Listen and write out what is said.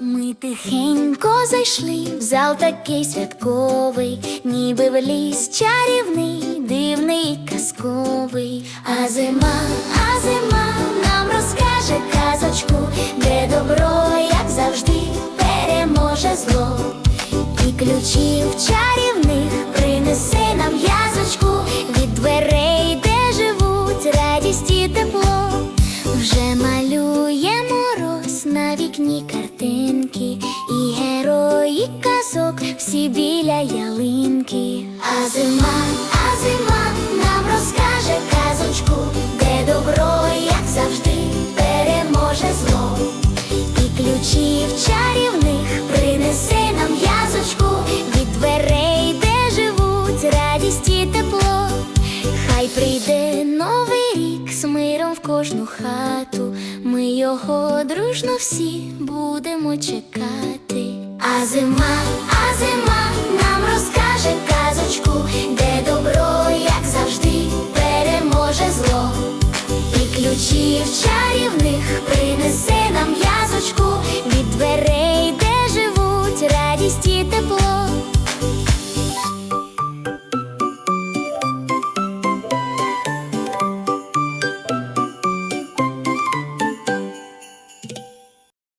Ми тихенько зайшли в зал такий святковий, ніби в ліс чарівний, дивний, казковий. А зима, а зима нам розкаже казочку, де добро, як завжди, переможе зло. І ключів чарівних Вже малює мороз на вікні картинки, і герої казок всі біля ялинки. А зима, а зима нам розкаже казочку, де добро, як завжди, переможе зло. І ключів чарівних принесе нам в'язочку від дверей, де живуть радість і тепло. Хай прийде новий миром в кожну хату. Ми його дружно всі будемо чекати. А зима, а зима нам розкаже казочку, де добро, як завжди, переможе зло. І ключів чарівних принесе нам